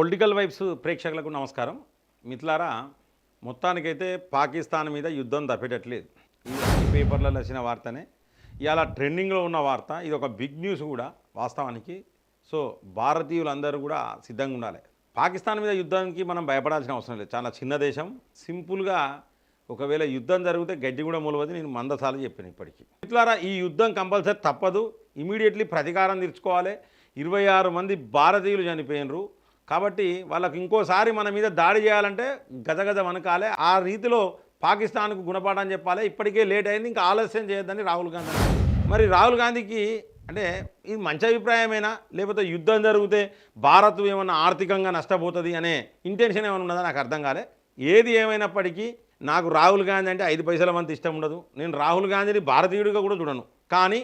Political vibes ప్రేక్షకులకు నమస్కారం. మిత్లారా మొత్తానికైతే పాకిస్తాన్ మీద యుద్ధం తప్పేటట్లేదు. ఈ పేపర్లలో వచ్చిన వార్తనే. ఇవాళ ట్రెండింగ్లో ఉన్న వార్త ఇది ఒక బిగ్ న్యూస్ కూడా వాస్తవానికి. సో భారతీయులందరూ కూడా సిద్ధంగా ఉండాలి. పాకిస్తాన్ మీద యుద్ధానికి మనం భయపడాల్సిన అవసరం లేదు. చాలా చిన్న దేశం. సింపుల్గా ఒకవేళ యుద్ధం జరిగితే గడ్డి కూడా మూలవది నేను మందసార్లు చెప్పాను ఇప్పటికీ. మిత్రులారా ఈ యుద్ధం కంపల్సరీ తప్పదు. ఇమీడియట్లీ ప్రతీకారం తీర్చుకోవాలి. ఇరవై ఆరు మంది భారతీయులు చనిపోయినరు. కాబట్టి వాళ్ళకి ఇంకోసారి మన మీద దాడి చేయాలంటే గజగజ వనకాలే ఆ రీతిలో పాకిస్తాన్కు గుణపాఠం చెప్పాలి. ఇప్పటికే లేట్ అయింది. ఇంకా ఆలస్యం చేయొద్దని రాహుల్ గాంధీ మరి రాహుల్ గాంధీకి అంటే ఇది మంచి అభిప్రాయమేనా? లేకపోతే యుద్ధం జరిగితే భారత్ ఏమన్నా ఆర్థికంగా నష్టపోతుంది అనే ఇంటెన్షన్ ఏమైనా ఉన్నదా? నాకు అర్థం కాలే. ఏది ఏమైనప్పటికీ నాకు రాహుల్ గాంధీ అంటే ఐదు పైసల మంది ఇష్టం ఉండదు. నేను రాహుల్ గాంధీని భారతీయుడిగా కూడా చూడను. కానీ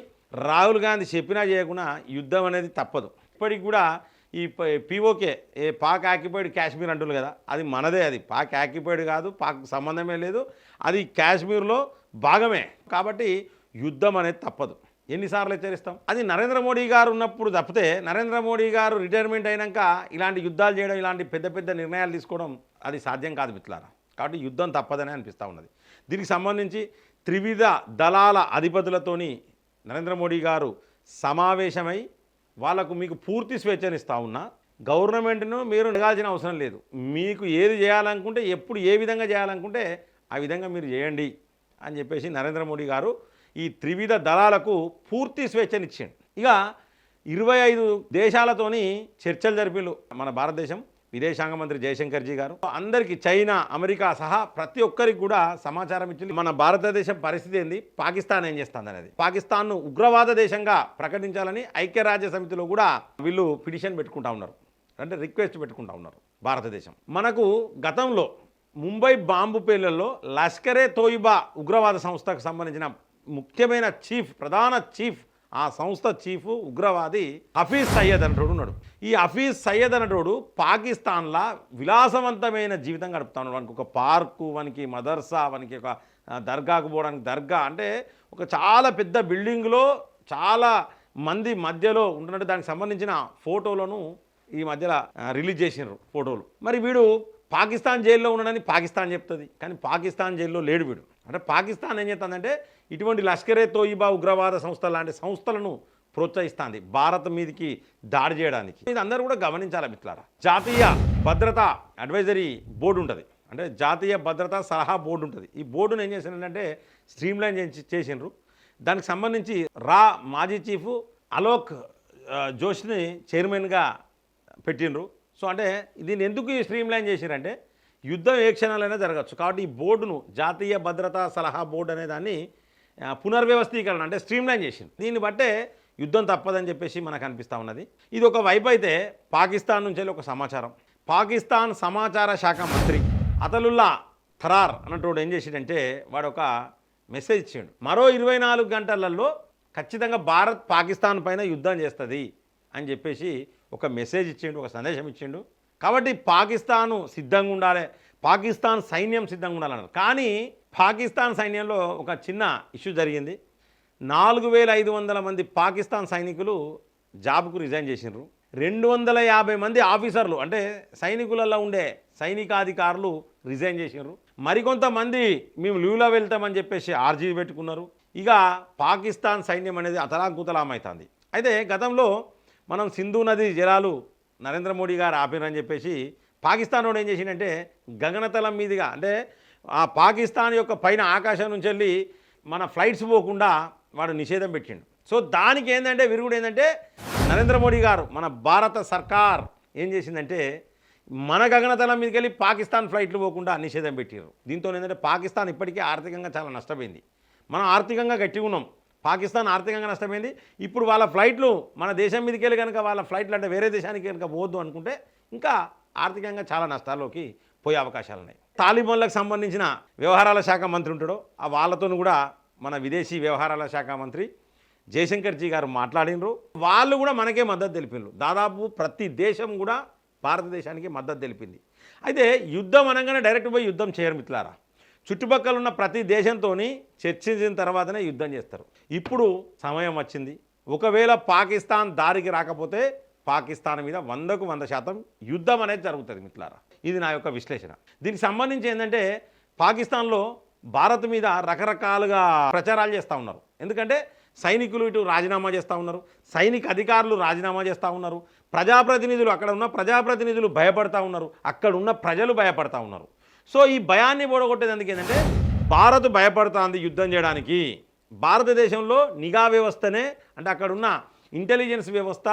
రాహుల్ గాంధీ చెప్పినా చేయకుండా యుద్ధం అనేది తప్పదు. ఇప్పటికి కూడా ఈ పిఓకే ఏ పాక్ ఆక్యుపైడ్ కాశ్మీర్ అంటున్నారు కదా అది మనదే అది పాక్ ఆక్యుపైడ్ కాదు పాక్ సంబంధమే లేదు అది కాశ్మీర్లో భాగమే. కాబట్టి యుద్ధం అనేది తప్పదు. ఎన్నిసార్లు హెచ్చరిస్తాం? అది నరేంద్ర మోడీ గారు ఉన్నప్పుడు తప్పితే నరేంద్ర మోడీ గారు రిటైర్మెంట్ అయినాక ఇలాంటి యుద్ధాలు చేయడం ఇలాంటి పెద్ద పెద్ద నిర్ణయాలు తీసుకోవడం అది సాధ్యం కాదు మిత్రులారా. కాబట్టి యుద్ధం తప్పదనే అనిపిస్తూ ఉన్నది. దీనికి సంబంధించి త్రివిధ దళాల అధిపతులతోని నరేంద్ర మోడీ గారు సమావేశమై వాళ్ళకు మీకు పూర్తి స్వేచ్ఛనిస్తూ ఉన్నా గవర్నమెంట్ను మీరు అడగాల్సిన అవసరం లేదు. మీకు ఏది చేయాలనుకుంటే ఎప్పుడు ఏ విధంగా చేయాలనుకుంటే ఆ విధంగా మీరు చేయండి అని చెప్పేసి నరేంద్ర మోడీ గారు ఈ త్రివిధ దళాలకు పూర్తి స్వేచ్ఛనిచ్చిండు. ఇక ఇరవై ఐదు దేశాలతోని చర్చలు జరిపిలు మన భారతదేశం. విదేశాంగ మంత్రి జయశంకర్జీ గారు. అందరికీ చైనా అమెరికా సహా ప్రతి ఒక్కరికి కూడా సమాచారం ఇచ్చింది. మన భారతదేశం పరిస్థితి ఏంది? పాకిస్తాన్ ఏం చేస్తుంది అనేది పాకిస్తాన్ను ఉగ్రవాద దేశంగా ప్రకటించాలని ఐక్యరాజ్య సమితిలో కూడా వీళ్ళు పిటిషన్ పెట్టుకుంటా ఉన్నారు. అంటే రిక్వెస్ట్ పెట్టుకుంటా ఉన్నారు భారతదేశం. మనకు గతంలో ముంబై బాంబు పేలల్లో లష్కరే తోయిబా ఉగ్రవాద సంస్థకు సంబంధించిన ముఖ్యమైన చీఫ్ ప్రధాన చీఫ్ ఆ సంస్థ చీఫ్ ఉగ్రవాది హఫీజ్ సయ్యద్ అనేటోడు ఉన్నాడు. ఈ హఫీజ్ సయ్యద్ అనేటోడు పాకిస్తాన్లా విలాసవంతమైన జీవితం గడుపుతా ఉన్నాడు. వానికి ఒక పార్కు వానికి మదర్సా వానికి ఒక దర్గాకు పోవడానికి దర్గా అంటే ఒక చాలా పెద్ద బిల్డింగ్లో చాలా మంది మధ్యలో ఉంటున్నట్టు దానికి సంబంధించిన ఫోటోలను ఈ మధ్యలో రిలీజ్ చేసినారు ఫోటోలు. మరి వీడు పాకిస్తాన్ జైల్లో ఉన్నాడని పాకిస్తాన్ చెప్తుంది. కానీ పాకిస్తాన్ జైల్లో లేడు వీడు. అంటే పాకిస్తాన్ ఏం చేస్తుందంటే ఇటువంటి లష్కరే తోయిబా ఉగ్రవాద సంస్థ లాంటి సంస్థలను ప్రోత్సహిస్తుంది భారత్ మీదకి దాడి చేయడానికి. ఇది అందరూ కూడా గమనించాలి మిత్రులారా? జాతీయ భద్రతా అడ్వైజరీ బోర్డు ఉంటుంది. అంటే జాతీయ భద్రతా సలహా బోర్డు ఉంటుంది. ఈ బోర్డును ఏం చేసిందంటే స్ట్రీమ్లైన్ చేసి చేసిండ్రు. దానికి సంబంధించి రా మాజీ చీఫ్ అలోక్ జోష్ని చైర్మన్గా పెట్టిండ్రు. సో అంటే దీన్ని ఎందుకు స్ట్రీమ్లైన్ స్ట్రీమ్ లైన్ చేసిరంటే యుద్ధం ఏ క్షణాలైనా జరగచ్చు. కాబట్టి ఈ బోర్డును జాతీయ భద్రతా సలహా బోర్డు అనే దాన్ని పునర్వ్యవస్థీకరణ అంటే స్ట్రీమ్లైన్ చేసింది. దీన్ని బట్టే యుద్ధం తప్పదని చెప్పేసి మనకు అనిపిస్తూ ఉన్నది. ఇది ఒక వైపు అయితే పాకిస్తాన్ నుంచి వెళ్ళి ఒక సమాచారం. పాకిస్తాన్ సమాచార శాఖ మంత్రి అతలుల్లా థరార్ అన్నటువంటి ఏం చేసిండంటే వాడు ఒక మెసేజ్ ఇచ్చిండు. మరో ఇరవై నాలుగు గంటలలో ఖచ్చితంగా భారత్ పాకిస్తాన్ పైన యుద్ధం చేస్తుంది అని చెప్పేసి ఒక మెసేజ్ ఇచ్చిండు ఒక సందేశం ఇచ్చిండు. కాబట్టి పాకిస్తాను సిద్ధంగా ఉండాలి పాకిస్తాన్ సైన్యం సిద్ధంగా ఉండాలన్నారు. కానీ పాకిస్తాన్ సైన్యంలో ఒక చిన్న ఇష్యూ జరిగింది. నాలుగు వేల ఐదు వందల మంది పాకిస్తాన్ సైనికులు జాబ్కు రిజైన్ చేసినారు రెండు వందల యాభై మంది ఆఫీసర్లు అంటే సైనికులలో ఉండే సైనికాధికారులు రిజైన్ చేసినారు మరికొంతమంది మేము లీవ్లో వెళ్తామని చెప్పేసి ఆర్జీ పెట్టుకున్నారు. ఇక పాకిస్తాన్ సైన్యం అనేది అతలాకుతలామవుతుంది అయితే గతంలో మనం సింధు నది జలాలు నరేంద్ర మోడీ గారు ఆపినని చెప్పేసి పాకిస్తాన్ వాడు ఏం చేసిందంటే గగనతలం మీదుగా అంటే ఆ పాకిస్తాన్ యొక్క పైన ఆకాశం నుంచి వెళ్ళి మన ఫ్లైట్స్ పోకుండా వాడు నిషేధం పెట్టిండు. సో దానికి ఏంటంటే విరుగుడు ఏంటంటే నరేంద్ర మోడీ గారు మన భారత సర్కార్ ఏం చేసిందంటే మన గగనతలం మీదకి వెళ్ళి పాకిస్తాన్ ఫ్లైట్లు పోకుండా నిషేధం పెట్టారు దీంతో ఏంటంటే పాకిస్తాన్ ఇప్పటికే ఆర్థికంగా చాలా నష్టపోయింది. మనం ఆర్థికంగా గట్టిగా ఉన్నాం. పాకిస్తాన్ ఆర్థికంగా నష్టపోయింది. ఇప్పుడు వాళ్ళ ఫ్లైట్లు మన దేశం మీదకి వెళ్ళి కనుక వాళ్ళ ఫ్లైట్లు అంటే వేరే దేశానికి కనుక పోవద్దు అనుకుంటే ఇంకా ఆర్థికంగా చాలా నష్టాల్లోకి పోయే అవకాశాలు ఉన్నాయి తాలిబాన్లకు సంబంధించిన వ్యవహారాల శాఖ మంత్రి ఉంటాడో ఆ వాళ్ళతోనూ కూడా మన విదేశీ వ్యవహారాల శాఖ మంత్రి జయశంకర్జీ గారు మాట్లాడినరు. వాళ్ళు కూడా మనకే మద్దతు తెలిపినారు. దాదాపు ప్రతి దేశం కూడా భారతదేశానికి మద్దతు తెలిపింది. అయితే యుద్ధం అనగానే డైరెక్ట్ పోయి యుద్ధం చేయరు మిత్రులారా. చుట్టుపక్కల ఉన్న ప్రతి దేశంతో చర్చించిన తర్వాతనే యుద్ధం చేస్తారు. ఇప్పుడు సమయం వచ్చింది. ఒకవేళ పాకిస్తాన్ దారికి రాకపోతే పాకిస్తాన్ మీద వందకు వంద శాతం యుద్ధం అనేది జరుగుతుంది మిత్రులారా. ఇది నా యొక్క విశ్లేషణ. దీనికి సంబంధించి ఏంటంటే పాకిస్తాన్లో భారత్ మీద రకరకాలుగా ప్రచారాలు చేస్తూ ఉన్నారు. ఎందుకంటే సైనికులు ఇటు రాజీనామా చేస్తూ ఉన్నారు సైనిక అధికారులు రాజీనామా చేస్తూ ఉన్నారు ప్రజాప్రతినిధులు అక్కడ ఉన్న ప్రజాప్రతినిధులు భయపడతా ఉన్నారు అక్కడ ఉన్న ప్రజలు భయపడతా ఉన్నారు. సో ఈ భయాన్ని ఓడగొట్టేందుకు ఏంటంటే భారత్ భయపడుతుంది యుద్ధం చేయడానికి. భారతదేశంలో నిఘా వ్యవస్థనే అంటే అక్కడున్న ఇంటెలిజెన్స్ వ్యవస్థ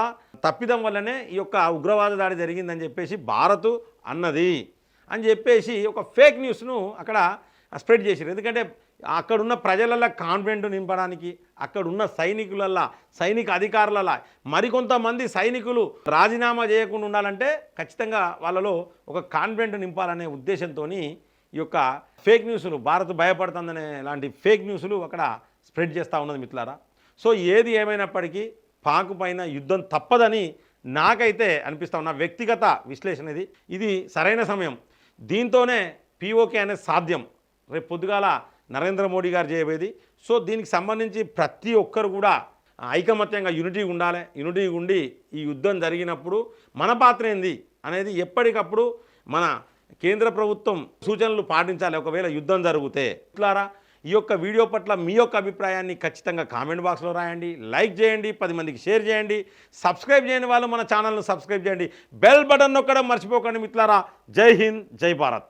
తప్పిదం వల్లనే ఈ యొక్క ఉగ్రవాద దాడి జరిగిందని చెప్పేసి భారత్ అన్నది అని చెప్పేసి ఒక ఫేక్ న్యూస్ను అక్కడ స్ప్రెడ్ చేశారు. ఎందుకంటే అక్కడున్న ప్రజలల్లో కాన్ఫిడెంట్ నింపడానికి అక్కడున్న సైనికులల్లా సైనిక అధికారులలా మరికొంతమంది సైనికులు రాజీనామా చేయకుండా ఉండాలంటే ఖచ్చితంగా వాళ్ళలో ఒక కాన్ఫిడెంట్ నింపాలనే ఉద్దేశంతో ఈ యొక్క ఫేక్ న్యూస్లు భారత్ భయపడుతుందనే లాంటి ఫేక్ న్యూస్లు అక్కడ స్ప్రెడ్ చేస్తూ ఉన్నది మిత్రులారా. సో ఏది ఏమైనప్పటికీ పాకు పైన యుద్ధం తప్పదని నాకైతే అనిపిస్తా ఉన్న. వ్యక్తిగత విశ్లేషణ ఇది. ఇది సరైన సమయం. దీంతోనే పీఓకే అనేది సాధ్యం. రేపు పొద్దుగాల నరేంద్ర మోడీ గారు చేయబోయేది. సో దీనికి సంబంధించి ప్రతి ఒక్కరు కూడా ఐకమత్యంగా యూనిటీ ఉండాలి. యూనిటీ ఉండి ఈ యుద్ధం జరిగినప్పుడు మన పాత్ర ఏంది అనేది ఎప్పటికప్పుడు మన కేంద్ర ప్రభుత్వం సూచనలు పాటించాలి. ఒకవేళ యుద్ధం జరిగితే. ఇట్లారా ఈ యొక్క వీడియో పట్ల మీ యొక్క అభిప్రాయాన్ని ఖచ్చితంగా కామెంట్ బాక్స్లో రాయండి లైక్ చేయండి పది మందికి షేర్ చేయండి సబ్స్క్రైబ్ చేయని వాళ్ళు మన ఛానల్ను సబ్స్క్రైబ్ చేయండి. బెల్ బటన్ నొక్కడం మర్చిపోకండి మిత్రులారా. జై హింద్ జై భారత్.